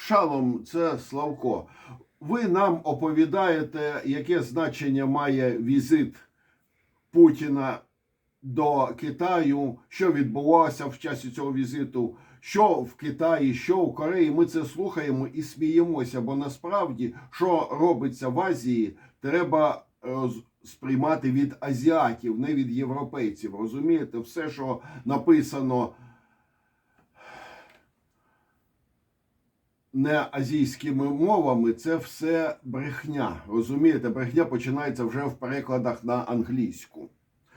Шалом, це Славко. Ви нам оповідаєте, яке значення має візит Путіна до Китаю, що відбулося в часі цього візиту, що в Китаї, що в Кореї. Ми це слухаємо і сміємося, бо насправді, що робиться в Азії, треба сприймати від азіатів, не від європейців. Розумієте, все, що написано. Не азійськими мовами, це все брехня. Розумієте, брехня починається вже в перекладах на англійську.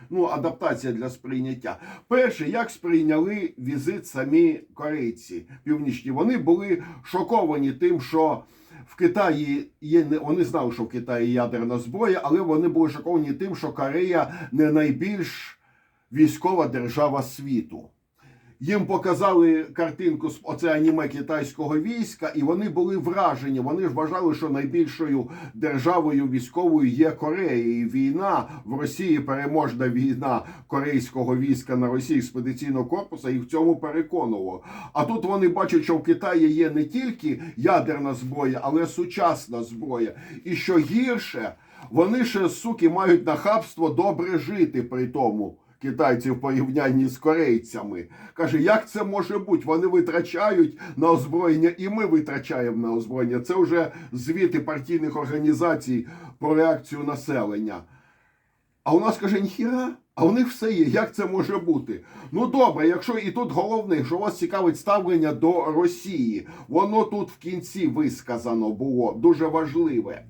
Ну, адаптація для сприйняття. Перше, як сприйняли візит самі корейці північні, вони були шоковані тим, що в Китаї є не вони знали, що в Китаї ядерна зброя, але вони були шоковані тим, що Корея не найбільш військова держава світу. Їм показали картинку з оце аніме китайського війська, і вони були вражені. Вони ж вважали, що найбільшою державою військовою є Корея. І війна в Росії переможна війна корейського війська на Росії експедиційного корпусу їх в цьому переконувало. А тут вони бачать, що в Китаї є не тільки ядерна зброя, але сучасна зброя. І що гірше, вони ще суки мають нахабство добре жити при тому китайців в порівнянні з корейцями. Каже, як це може бути? Вони витрачають на озброєння, і ми витрачаємо на озброєння. Це вже звіти партійних організацій про реакцію населення. А у нас каже, ніхіра, а у них все є. Як це може бути? Ну добре, якщо і тут головне, що вас цікавить ставлення до Росії, воно тут в кінці висказано було дуже важливе.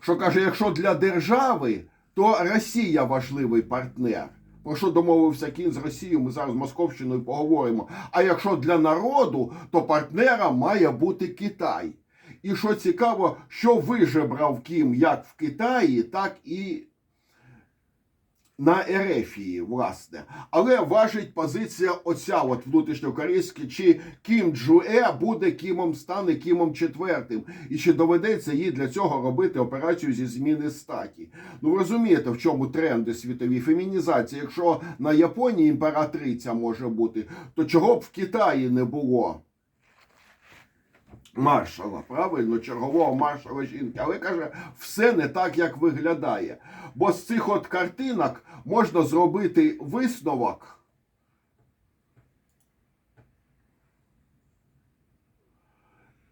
Що каже, якщо для держави, то Росія важливий партнер. Про що домовився Кін з Росією, ми зараз з Московщиною поговоримо. А якщо для народу, то партнером має бути Китай. І що цікаво, що вижебрав Кім як в Китаї, так і на Ерефії, власне. Але важить позиція оця от внутрішньокорейська, чи Кім Джуе буде Кімом, стане Кімом четвертим, і чи доведеться їй для цього робити операцію зі зміни статі. Ну ви розумієте, в чому тренди світові фемінізація. Якщо на Японії імператриця може бути, то чого б в Китаї не було? Маршала, правильно, чергового маршала жінки. Але каже, все не так, як виглядає. Бо з цих от картинок можна зробити висновок.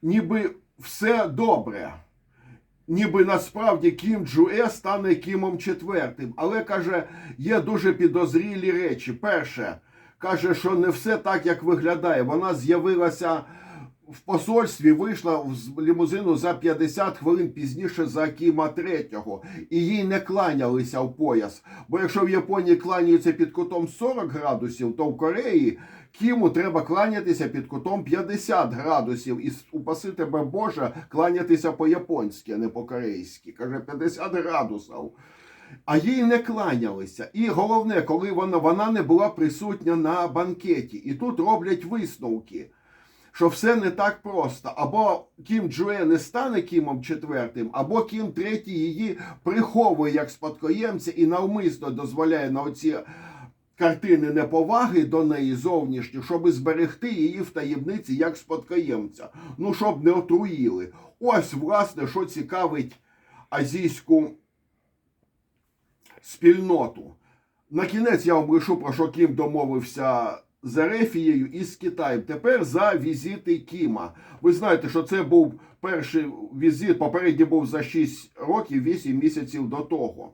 Ніби все добре. Ніби насправді Кім Джуе стане Кімом четвертим. Але каже, є дуже підозрілі речі. Перше, каже, що не все так, як виглядає. Вона з'явилася в посольстві вийшла з лімузину за 50 хвилин пізніше за Кіма третього, і їй не кланялися в пояс. Бо якщо в Японії кланяються під кутом 40 градусів, то в Кореї Кіму треба кланятися під кутом 50 градусів. І упаси тебе Боже, кланятися по-японськи, а не по-корейськи. Каже, 50 градусів. А їй не кланялися. І головне, коли вона, вона не була присутня на банкеті. І тут роблять висновки що все не так просто. Або Кім Джуе не стане Кімом четвертим, або Кім третій її приховує як спадкоємця і навмисно дозволяє на оці картини неповаги до неї зовнішні, щоб зберегти її в таємниці як спадкоємця. Ну, щоб не отруїли. Ось, власне, що цікавить азійську спільноту. На кінець я вам лишу про що Кім домовився з Ерефією і з Китаєм. Тепер за візити Кіма. Ви знаєте, що це був перший візит, попередній був за 6 років, 8 місяців до того.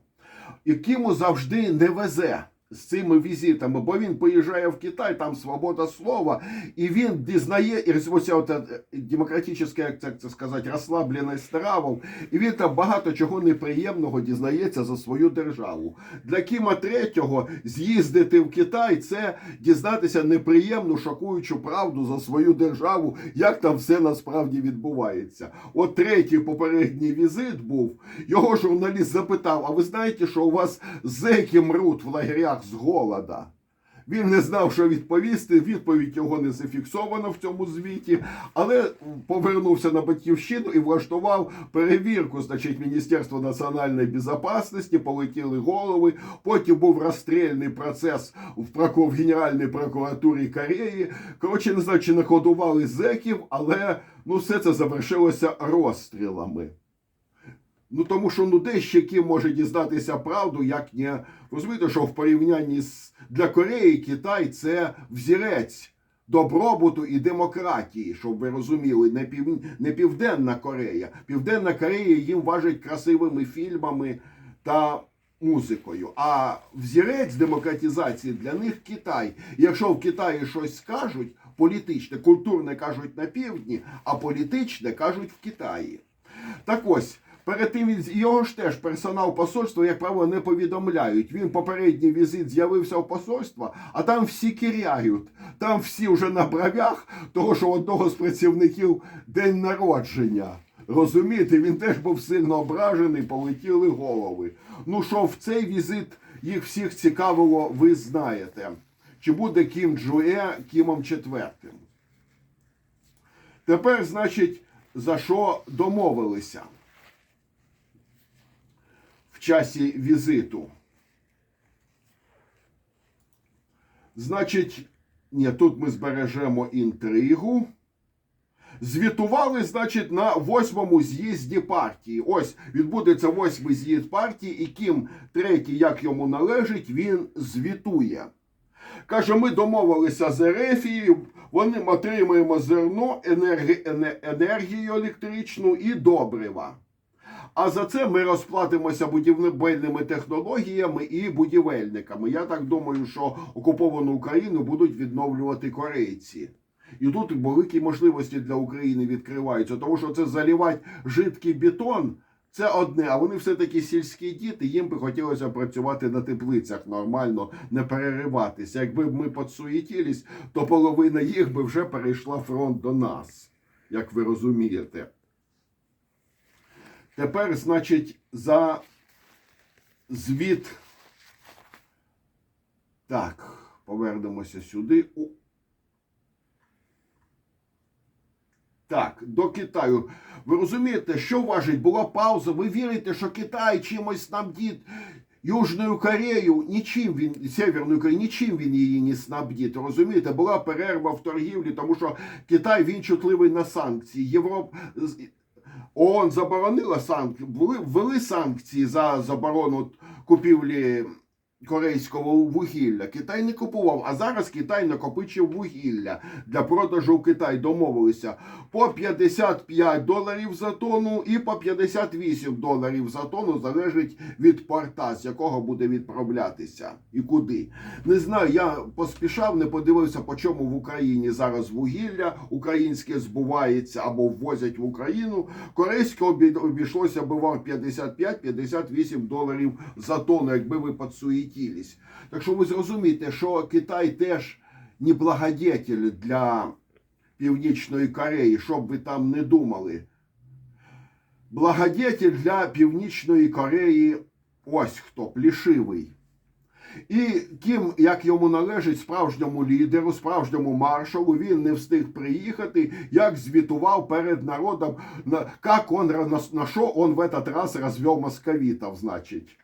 І Кіму завжди не везе. З цими візитами, бо він поїжджає в Китай, там свобода слова, і він дізнає, і ось от демократичне, як це, сказати, розслабленість стравом, і він там багато чого неприємного дізнається за свою державу. Для Кіма третього з'їздити в Китай це дізнатися неприємну, шокуючу правду за свою державу, як там все насправді відбувається. От третій попередній візит був. Його журналіст запитав: а ви знаєте, що у вас зеки мруть в лагерях з голода? Він не знав, що відповісти. Відповідь його не зафіксована в цьому звіті, але повернувся на батьківщину і влаштував перевірку. Значить, Міністерство національної безпечності, полетіли голови. Потім був розстрільний процес в в Генеральній прокуратурі Кореї. Коротше, не знаю, чи накодували зеків, але ну все це завершилося розстрілами. Ну тому що ну де ще ким може дізнатися правду, як не розумієте, що в порівнянні з для Кореї Китай це взірець добробуту і демократії, щоб ви розуміли, не пів не Південна Корея. Південна Корея їм важить красивими фільмами та музикою. А взірець демократизації для них Китай. Якщо в Китаї щось скажуть, політичне, культурне кажуть на півдні, а політичне кажуть в Китаї. Так ось. Перед тим його ж теж персонал посольства, як правило, не повідомляють. Він попередній візит з'явився в посольство, а там всі киряють. Там всі вже на бровях, того що одного з працівників день народження. Розумієте, він теж був сильно ображений, полетіли голови. Ну що в цей візит їх всіх цікавило, ви знаєте. Чи буде Кім Джуе Кімом четвертим? Тепер, значить, за що домовилися? В часі візиту. Значить, ні, тут ми збережемо інтригу. Звітували, значить, на восьмому з'їзді партії. Ось відбудеться восьмий з'їзд партії, і Кім третій, як йому належить, він звітує. Каже, ми домовилися з Ерефією, вони ми отримуємо зерно, енергію електричну і добрива. А за це ми розплатимося будівельними технологіями і будівельниками. Я так думаю, що окуповану Україну будуть відновлювати корейці. І тут великі можливості для України відкриваються, тому що це заливати жидкий бетон. Це одне, а вони все-таки сільські діти, їм би хотілося працювати на теплицях нормально, не перериватися. Якби ми подсуетились, то половина їх би вже перейшла фронт до нас, як ви розумієте. Тепер, значить, за звіт. Так, повернемося сюди. Так, до Китаю. Ви розумієте, що важить? Була пауза. Ви вірите, що Китай чимось снабдить Южну Корею? Нічим він, Северну Корею, нічим він її не снабдить. Розумієте, була перерва в торгівлі, тому що Китай він чутливий на санкції. Європ... ООН заборонила санкції, ввели санкції за заборону купівлі корейського вугілля. Китай не купував, а зараз Китай накопичив вугілля для продажу в Китай. Домовилися по 55 доларів за тонну і по 58 доларів за тонну залежить від порта, з якого буде відправлятися і куди. Не знаю, я поспішав, не подивився, по чому в Україні зараз вугілля українське збувається або ввозять в Україну. Корейське обійшлося би вам 55-58 доларів за тонну, якби ви подсуетились. Так що ви зрозумієте, що Китай теж не благодетель для Північної Кореї, щоб ви там не думали. Благодетель для Північної Кореї ось хто плішивий. І Кім, як йому належить справжньому лідеру, справжньому маршалу, він не встиг приїхати, як звітував перед народом, на, как он, на, що он в этот раз розвел московитов, значить.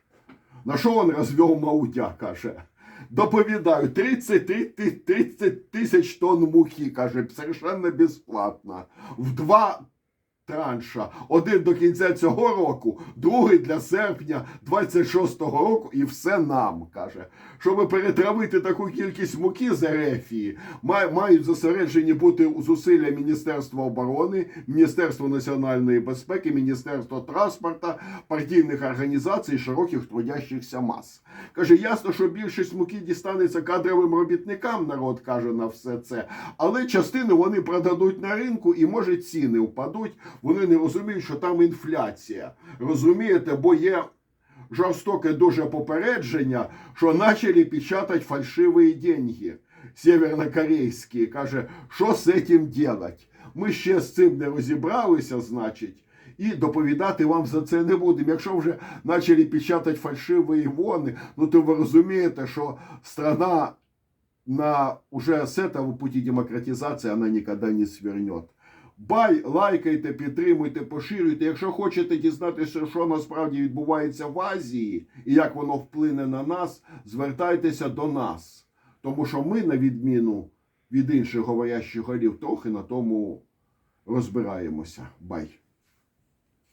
На що он розвел Маудя, каже. Доповідаю, 33 ти- 30 тисяч тонн мухи, каже, совершенно безплатно. В два транша. Один до кінця цього року, другий для серпня 26-го року, і все нам каже. Щоб перетравити таку кількість муки з Ерефії, мають зосереджені бути зусилля Міністерства оборони, Міністерства національної безпеки, Міністерства транспорту, партійних організацій, широких трудящихся мас. Каже, ясно, що більшість муки дістанеться кадровим робітникам, народ каже на все це, але частину вони продадуть на ринку і, може, ціни впадуть. Вони не розуміють, що там інфляція. Розумієте, бо є жорстоке дуже попередження, що почали печатати фальшиві деньги севернокорейські. Каже, що з цим делать? Ми ще з цим не розібралися, значить. І доповідати вам за це не будемо. Якщо вже почали печатати фальшиві вони, ну то ви розумієте, що страна на уже с этого пути демократизации она никогда не свернет. Бай, лайкайте, підтримуйте, поширюйте. Якщо хочете дізнатися, що насправді відбувається в Азії і як воно вплине на нас, звертайтеся до нас. Тому що ми, на відміну від інших говорящих голів, трохи на тому розбираємося. Бай.